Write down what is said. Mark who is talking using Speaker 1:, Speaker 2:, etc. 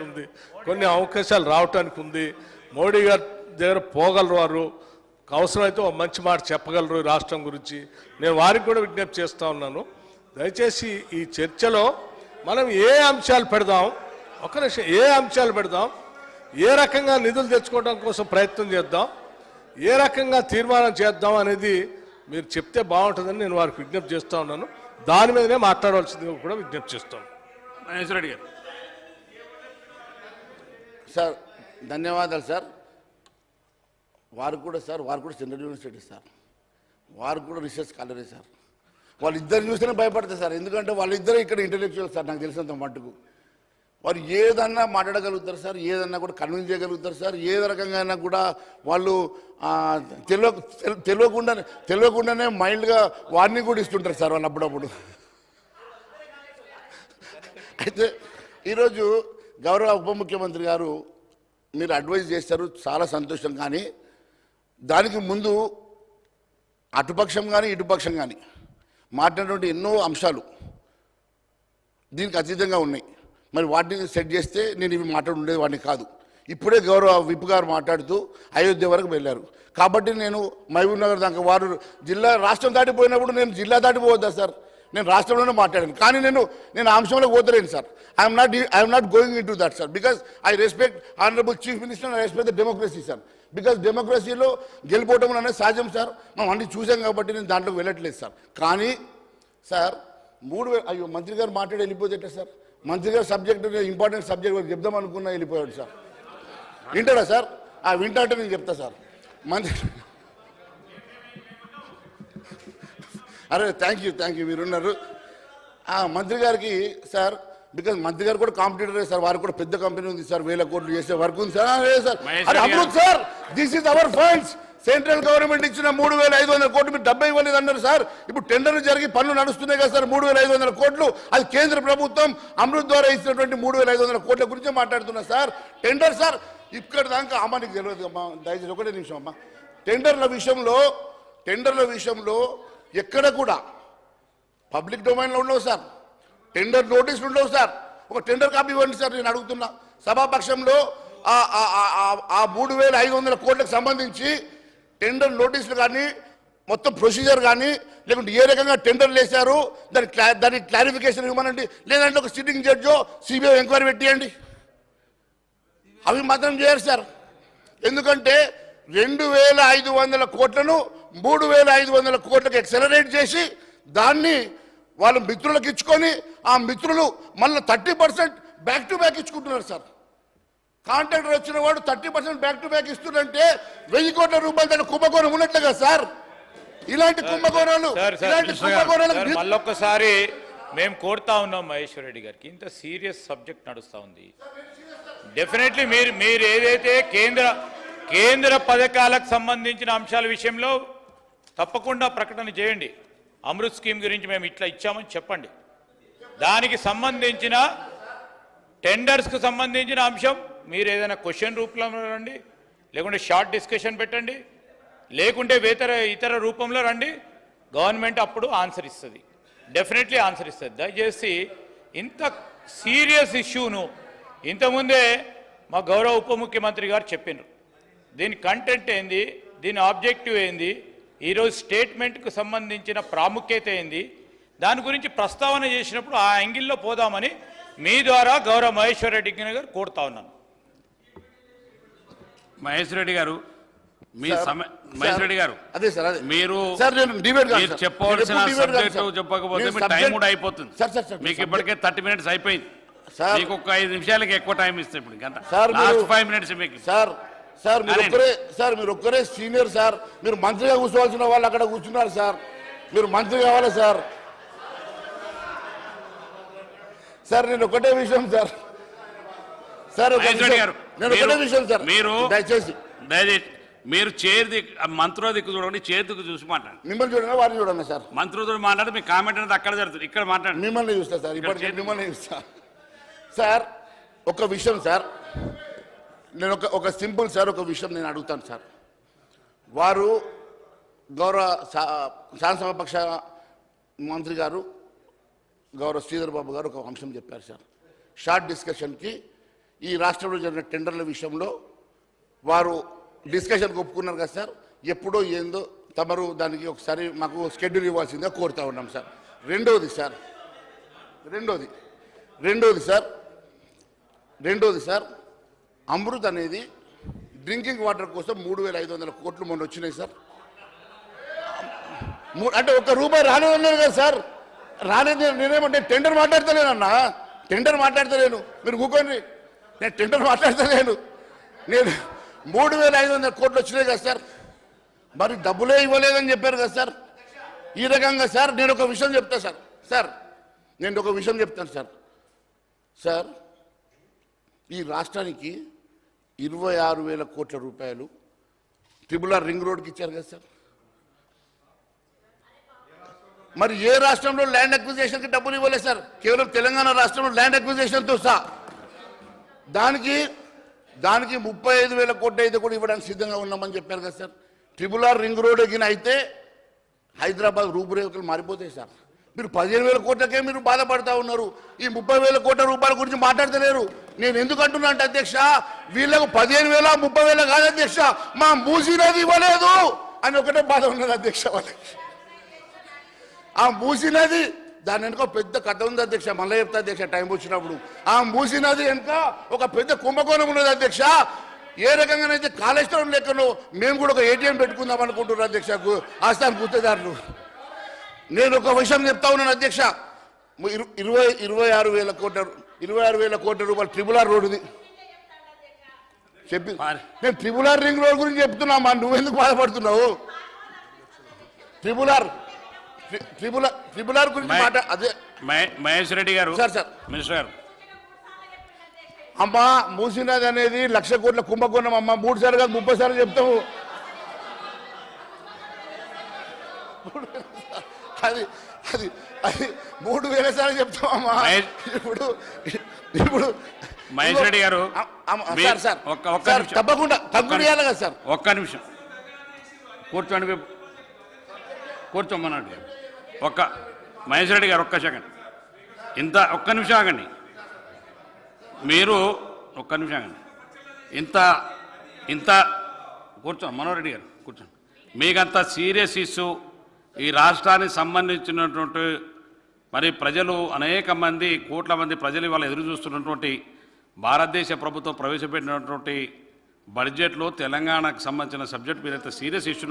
Speaker 1: ఉంది కొన్ని అవకాశాలు రావటానికి ఉంది. మోడీ గారి దగ్గర పోగలరు వారు అవసరమైతే ఒక మంచి మాట చెప్పగలరు ఈ రాష్ట్రం గురించి. నేను వారికి కూడా విజ్ఞప్తి చేస్తూ ఉన్నాను. దయచేసి ఈ చర్చలో మనం ఏ అంశాలు పెడదాం? ఒక నిమిషం ఏ అంశాలు పెడదాం? ఏ రకంగా నిధులు తెచ్చుకోవడం కోసం ప్రయత్నం చేద్దాం? ఏ రకంగా తీర్మానం చేద్దాం అనేది మీరు చెప్తే బాగుంటుందని నేను వారికి విజ్ఞప్తి చేస్తూ ఉన్నాను. దాని మీదనే మాట్లాడవలసింది కూడా విజ్ఞప్తి చేస్తాను.
Speaker 2: మహేశ్వరరెడ్డి గారు.
Speaker 3: సార్ ధన్యవాదాలు సార్. వారు కూడా సార్ వారు కూడా సెంట్రల్ యూనివర్సిటీ సార్. వారు కూడా రీసెర్చ్ కాలేరే సార్. వాళ్ళిద్దరు చూస్తేనే భయపడతారు సార్. ఎందుకంటే వాళ్ళిద్దరూ ఇక్కడ ఇంటలెక్చువల్ సార్ నాకు తెలిసినంత మట్టుకు వారు ఏదన్నా మాట్లాడగలుగుతారు సార్ ఏదన్నా కూడా కన్విన్స్ చేయగలుగుతారు సార్. ఏ రకంగా అయినా కూడా వాళ్ళు తెలియ తెలియకుండానే తెలియకుండానే మైల్డ్గా వార్నింగ్ కూడా ఇస్తుంటారు సార్ వాళ్ళు అప్పుడప్పుడు. అయితే ఈరోజు గౌరవ ఉప ముఖ్యమంత్రి గారు మీరు అడ్వైజ్ చేస్తారు చాలా సంతోషం కానీ దానికి ముందు అటుపక్షం కానీ ఇటుపక్షం కానీ మాట్లాడినటువంటి ఎన్నో అంశాలు దీనికి అతీతంగా ఉన్నాయి. మరి వాటిని సెట్ చేస్తే నేను ఇవి మాట్లాడి వాడిని కాదు. ఇప్పుడే గౌరవ విప్ గారు మాట్లాడుతూ అయోధ్య వరకు వెళ్ళారు. కాబట్టి నేను మహబూబ్ నగర్ దాకా వారు జిల్లా రాష్ట్రం దాటిపోయినప్పుడు నేను జిల్లా దాటిపోవద్దా సార్? నేను రాష్ట్రంలోనే మాట్లాడాను. కానీ నేను నేను ఆ అంశంలో పోతలేను sir. I'm not I'm not going into that sir because I respect honourable chief minister I respect the democracy sir because డెమోక్రసీలో గెలిపోవటం అనేది సహజం సార్ మనం అన్ని చూసాం కాబట్టి నేను దాంట్లోకి వెళ్ళట్లేదు సార్ కానీ సార్ మూడు వేల అయ్యో మంత్రి గారు మాట్లాడి వెళ్ళిపోతే సార్ మంత్రి గారు సబ్జెక్ట్ ఇంపార్టెంట్ సబ్జెక్ట్ చెప్దాం అనుకున్నా వెళ్ళిపోయాడు సార్ వింటాడా సార్ ఆ వింటా అంటే నేను చెప్తా సార్ మంత్రి అరే థ్యాంక్ యూ థ్యాంక్ యూ మీరున్నారు. ఆ మంత్రి గారికి సార్ బికాజ్ మంత్రి గారు కూడా కాంపిటీటర్ సార్ వారికి కూడా పెద్ద కంపెనీ ఉంది సార్ వేల కోట్లు చేసే వర్క్ ఉంది సార్. సార్. అరే Amrut sir this is our funds central government ఇచ్చిన మూడు వేల ఐదు వందల కోట్లు మీరు డెబ్బై ఇవ్వలేదు అన్నారు సార్. ఇప్పుడు టెండర్లు జరిగి పనులు నడుస్తున్నాయి కదా సార్ మూడు వేల ఐదు వందల కోట్లు. అది కేంద్ర ప్రభుత్వం అమృత్ ద్వారా ఇచ్చినటువంటి మూడు వేల ఐదు వందల కోట్ల గురించి మాట్లాడుతున్నా సార్. టెండర్ సార్ ఇక్కడ దాకా అమ్మ నీకు తెలియదు అమ్మా. దయచేసి ఒకటే నిమిషం అమ్మా. టెండర్ల విషయంలో టెండర్ల విషయంలో ఎక్కడ కూడా. పబ్లిక్ డొమైన్లో ఉండవు సార్. టెండర్ నోటీసులు ఉండవు సార్. ఒక టెండర్ కాపీ ఇవ్వండి సార్ నేను అడుగుతున్నా. సభాపక్షంలో ఆ- మూడు వేల ఐదు వందల కోట్లకు సంబంధించి టెండర్ నోటీసులు కానీ మొత్తం ప్రొసీజర్ కానీ లేకుంటే ఏ రకంగా టెండర్లు వేశారు దాని క్లా దాని క్లారిఫికేషన్ ఇవ్వమనండి. లేదంటే ఒక సిట్టింగ్ జడ్జో సిబిఐ ఎంక్వైరీ పెట్టియండి. అవి మాత్రం చేయరు సార్. ఎందుకంటే రెండు వేల ఐదు వందల కోట్లను మూడు వేల ఐదు వందల కోట్లకు ఎక్సలరేట్ చేసి దాన్ని వాళ్ళ మిత్రులకు ఇచ్చుకొని ఆ మిత్రులు మళ్ళీ thirty percent back to back ఇచ్చుకుంటున్నారు sir. Contractor వచ్చిన వాడు thirty percent back to back ఇస్తుందంటే వెయ్యి కోట్ల రూపాయలు దాని కుంభకోణం ఉన్నట్లుగా సార్. ఇలాంటి కుంభకోణాలు ఇలాంటి ని-
Speaker 4: మళ్ళొక్కసారి మేము కోరుతా ఉన్నాం మహేశ్వర్ రెడ్డి గారికి. ఇంత సీరియస్ సబ్జెక్ట్ నడుస్తా ఉంది. డెఫినెట్లీ మీరు మీరు ఏదైతే కేంద్ర కేంద్ర పథకాలకు సంబంధించిన అంశాల విషయంలో తప్పకుండా ప్రకటన చేయండి. అమృత్ స్కీమ్ గురించి మేము ఇట్లా ఇచ్చామని చెప్పండి. దానికి సంబంధించిన టెండర్స్కు సంబంధించిన అంశం మీరు ఏదైనా క్వశ్చన్ రూపంలో రండి లేకుంటే షార్ట్ డిస్కషన్ పెట్టండి లేకుంటే వేతర ఇతర రూపంలో రండి గవర్నమెంట్ అప్పుడు ఆన్సర్ ఇస్తుంది. డెఫినెట్లీ ఆన్సర్ ఇస్తుంది. దయచేసి ఇంత సీరియస్ ఇష్యూను ఇంతకుముందే మా గౌరవ ఉప ముఖ్యమంత్రి గారు చెప్పినారు. దీని కంటెంట్ ఏంది? దీని ఆబ్జెక్టివ్ ఏంది? ఈరోజు స్టేట్మెంట్కు సంబంధించిన ప్రాముఖ్యత ఏంది? దాని గురించి ప్రస్తావన చేసినప్పుడు ఆ యాంగిల్లో పోదామని మీ ద్వారా గౌరవ మహేశ్వర్ రెడ్డి గారు కోరుతా ఉన్నాను.
Speaker 2: మహేశ్వర రెడ్డి గారు మీ మహేశ్వర రెడ్డి గారు
Speaker 3: అదే సార్ అదే.
Speaker 2: మీరు
Speaker 3: సార్ నేను డిబేట్ కాదు
Speaker 2: మీరు
Speaker 3: సార్.
Speaker 2: చెప్పవలసిన సబ్జెక్టు. చెప్పకపోతే మీ టైం కూడా అయిపోతుంది
Speaker 3: సార్ సార్ సార్
Speaker 2: మీకు ఇప్పటికే థర్టీ మినిట్స్ అయిపోయింది.
Speaker 3: సార్.
Speaker 2: మీకు ఒక ఐదు నిమిషాలకి ఎక్కువ టైం ఇస్తే ఇప్పుడు గంట.
Speaker 3: సార్, మీరు-
Speaker 2: లాస్ట్ ఫైవ్ మినిట్స్ మీకు.
Speaker 3: సార్ సార్ మీరు. ఒక్కరే సార్ మీరు ఒక్కరే సీనియర్ సార్. మీరు మంత్రిగా కూర్చోవాల్సిన వాళ్ళు అక్కడ కూర్చున్నారు సార్. మీరు మంత్రి కావాలి సార్. సార్ నేను ఒకటే విషయం సార్. సార్ నేను ఒకటే విషయం సార్.
Speaker 2: మీరు
Speaker 3: దయచేసి.
Speaker 2: దయచేసి మీరు చేరు మంత్రుల దిక్కు చూడండి చేరు దిక్కు చూసి మాట్లాడండి.
Speaker 3: మిమ్మల్ని చూడండి వారిని చూడండి సార్.
Speaker 2: మంత్రులతో మాట్లాడితే మీ కామెంట్ అనేది అక్కడ జరుగుతుంది. ఇక్కడ మాట్లాడండి.
Speaker 3: మిమ్మల్ని చూస్తా సార్. ఇప్పటికే
Speaker 2: చేతి-
Speaker 3: మిమ్మల్ని చూస్తా. సార్ ఒక విషయం సార్. నేను ఒక ఒక సింపుల్ సార్ ఒక విషయం నేను అడుగుతాను సార్. వారు గౌరవ శా- మంత్రి గారు గౌరవ శ్రీధర్ బాబు గారు ఒక అంశం చెప్పారు సార్. షార్ట్ డిస్కషన్కి ఈ రాష్ట్రంలో జరిగిన టెండర్ల విషయంలో వారు డిస్కషన్కి ఒప్పుకున్నారు కదా సార్. ఎప్పుడో ఏందో తమరు దానికి ఒకసారి మాకు షెడ్యూల్ ఇవ్వాల్సిందిగా కోరుతా ఉన్నాం సార్. రెండోది సార్. రెండోది. రెండోది సార్. రెండోది సార్. అమృత్ అనేది డ్రింకింగ్ వాటర్ కోసం మూడు వేల ఐదు వందల కోట్లు మొన్న వచ్చినాయి సార్. అంటే ఒక్క రూపాయి రాలేదన్నారు కదా సార్. రాలేదు నేను- నేనేమంటే టెండర్ మాట్లాడతలేనన్నా. టెండర్ మాట్లాడతలేను. మీరు కూకోండి నేను టెండర్ మాట్లాడతలేను. నేను మూడు వేల ఐదు వందల కోట్లు వచ్చినాయి కదా సార్. మరి డబ్బులే ఇవ్వలేదని చెప్పారు కదా సార్. ఈ రకంగా సార్ నేను ఒక విషయం చెప్తా సార్. సార్ నేను ఒక విషయం చెప్తాను సార్. సార్ ఈ రాష్ట్రానికి ఇరవై ఆరు వేల కోట్ల రూపాయలు ట్రిబుల్ ఆర్ రింగ్ రోడ్కి ఇచ్చారు కదా సార్. మరి ఏ రాష్ట్రంలో ల్యాండ్ అక్విజేషన్కి డబ్బులు ఇవ్వలేదు సార్? కేవలం తెలంగాణ రాష్ట్రంలో ల్యాండ్ అక్విజేషన్తో సహా. దానికి దానికి ముప్పై ఐదు వేల కోట్లు అయితే కూడా ఇవ్వడానికి సిద్ధంగా ఉన్నామని చెప్పారు కదా sir. Triple R ring road ఎగిన అయితే హైదరాబాద్ రూపురేఖలు మారిపోతాయి సార్. మీరు పదిహేను వేల కోట్లకే మీరు బాధపడతా ఉన్నారు. ఈ ముప్పై వేల కోట్ల రూపాయల గురించి మాట్లాడతలేరు. నేను ఎందుకు అంటున్నా అంటే అధ్యక్ష వీళ్ళకు పదిహేను వేల ముప్పై వేల కాదు అధ్యక్ష. మా మూసినది ఇవ్వలేదు అని ఒకటే బాధ ఉన్నది అధ్యక్ష వాళ్ళకి. ఆ మూసినది దాని వెనుక పెద్ద కథ ఉంది అధ్యక్ష. మళ్ళీ చెప్తా అధ్యక్ష టైం వచ్చినప్పుడు. ఆ మూసినది వెనుక ఒక పెద్ద కుంభకోణం ఉన్నది అధ్యక్ష. ఏ రకంగానైతే కాళేశ్వరం లెక్కను మేము కూడా ఒక ఏటీఎం పెట్టుకుందాం అనుకుంటున్నారు అధ్యక్ష. గు- ఆస్థాన గుర్తుదారులు నేను ఒక విషయం చెప్తా ఉన్నాను అధ్యక్ష. ఇరు- ఇరవై ఇరవై ఆరు వేల కోట్ల ఇరవై ఆరు వేల కోట్ల రూపాయలు ట్రిబుల్ ఆర్ రోడ్డుది. చెప్పి. నేను ట్రిబుల్ ఆర్ రింగ్ రోడ్ గురించి చెప్తున్నా మా నువ్వెందుకు బాధపడుతున్నావు? Triple R tri- triple R గురించి మాట అదే.
Speaker 2: మహే- మహేష్ రెడ్డి గారు
Speaker 3: సార్, సార్.
Speaker 2: మినిస్టర్ గారు.
Speaker 3: అమ్మా మూసినది అనేది లక్ష కోట్ల కుంభకోణం అమ్మ. మూడు సార్లు కాదు ముప్పై సార్లు చెప్తాము. అది అది అది మూడు వేల సార్లు చెప్తామమ్మా ఇప్పుడు ఇప్పుడు
Speaker 2: మహేష్ రెడ్డి గారు
Speaker 3: సార్ సార్
Speaker 2: ఒక్క- ఒక్క
Speaker 3: సార్,
Speaker 2: నిమిషం.
Speaker 3: తప్పకుండా తప్పకుండా కదా సార్.
Speaker 2: ఒక్క నిమిషం. కూర్చోండి మీ- కూర్చోమన్నాడు. ఒక్క మహేష్ రెడ్డి గారు ఒక్క సెకండ్. ఇంత ఒక్క నిమిషం ఆగండి. మీరు ఒక్క నిమిషం ఆగండి. ఇంత ఇంత కూర్చోండి మనోహర్ రెడ్డి గారు కూర్చోండి. మీకంత సీరియస్ ఇష్యూ ఈ రాష్ట్రానికి సంబంధించినటువంటి మరి ప్రజలు అనేక మంది కోట్ల మంది ప్రజలు ఇవాళ ఎదురు చూస్తున్నటువంటి భారతదేశ ప్రభుత్వం ప్రవేశపెట్టినటువంటి బడ్జెట్లో తెలంగాణకు సంబంధించిన సబ్జెక్ట్ మీద సీరియస్ ఇష్యూ